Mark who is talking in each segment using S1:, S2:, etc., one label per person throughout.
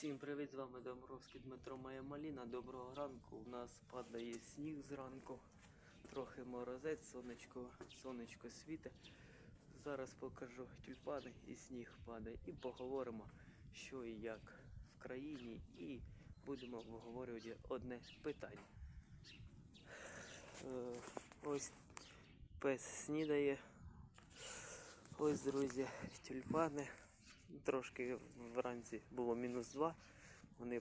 S1: Всім привіт, з вами Домровський Дмитро Моя Маліна. Доброго ранку. У нас падає сніг зранку, трохи морозець, сонечко, сонечко світе. Зараз покажу тюльпани і сніг падає. І поговоримо, що і як в країні, і будемо обговорювати одне питання. Е, ось пес снідає. Ось, друзі, тюльпани. Трошки вранці було мінус 2. Вони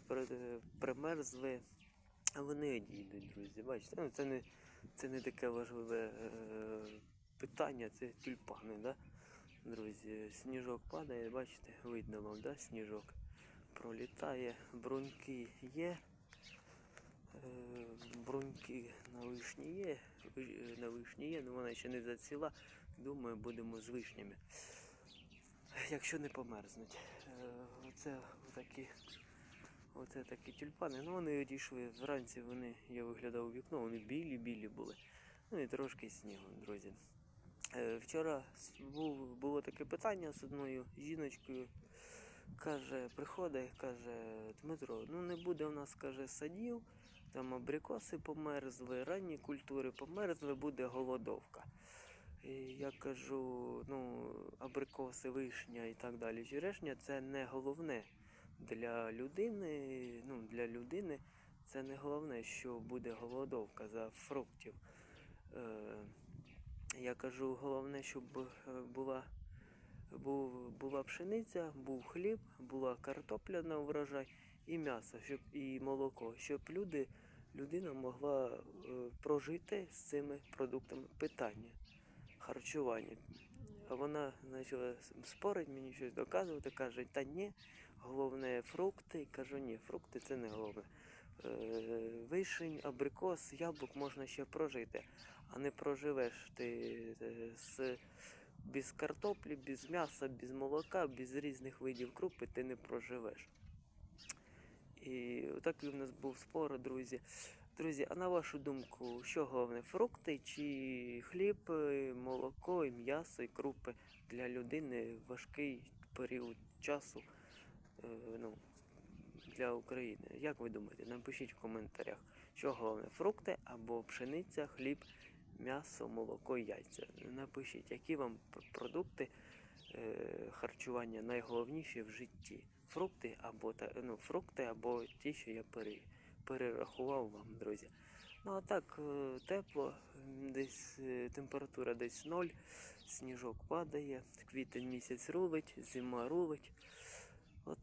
S1: примерзли, а вони одійдуть, друзі. Бачите, ну, це не, це не таке важливе е, питання, це тюльпани, да? друзі. Сніжок падає, бачите, видно вам, да? сніжок пролітає, бруньки є. Е, бруньки на вишні є, на вишні є, але вона ще не заціла. Думаю, будемо з вишнями. Якщо не померзнуть. Е, Оце такі, оце такі тюльпани. Ну вони одійшли вранці, вони, я виглядав у вікно, вони білі-білі були. Ну і трошки снігу, друзі. Е, Вчора було таке питання з одною жіночкою. Каже, приходить, каже, Дмитро, ну не буде в нас, каже, садів, там абрикоси померзли, ранні культури померзли, буде голодовка. Я кажу, ну, абрикоси, вишня і так далі. Черешня це не головне для людини. Ну, для людини це не головне, що буде голодовка за фруктів. Е, я кажу, головне, щоб е, була, був, була пшениця, був хліб, була картопля на врожай і м'ясо, щоб і молоко, щоб люди, людина могла е, прожити з цими продуктами питання харчування. А вона почала спорити, мені щось доказувати, каже, та ні, головне фрукти. Кажу, ні, фрукти це не головне. Е, Вишень, абрикос, яблук можна ще прожити, а не проживеш ти е, з, без картоплі, без м'яса, без молока, без різних видів крупи ти не проживеш. І такий у нас був спор, друзі. Друзі, а на вашу думку, що головне, фрукти чи хліб, е, молоко, і м'ясо і крупи для людини важкий період часу е, ну, для України? Як ви думаєте? Напишіть в коментарях, що головне, фрукти або пшениця, хліб, м'ясо, молоко, яйця. Напишіть, які вам продукти е, харчування найголовніші в житті. Фрукти або ну, фрукти або ті, що я пере, перерахував вам, друзі. Ну а так, е, тепло, десь е, температура десь ноль, сніжок падає, квітень місяць рулить, зима рулить.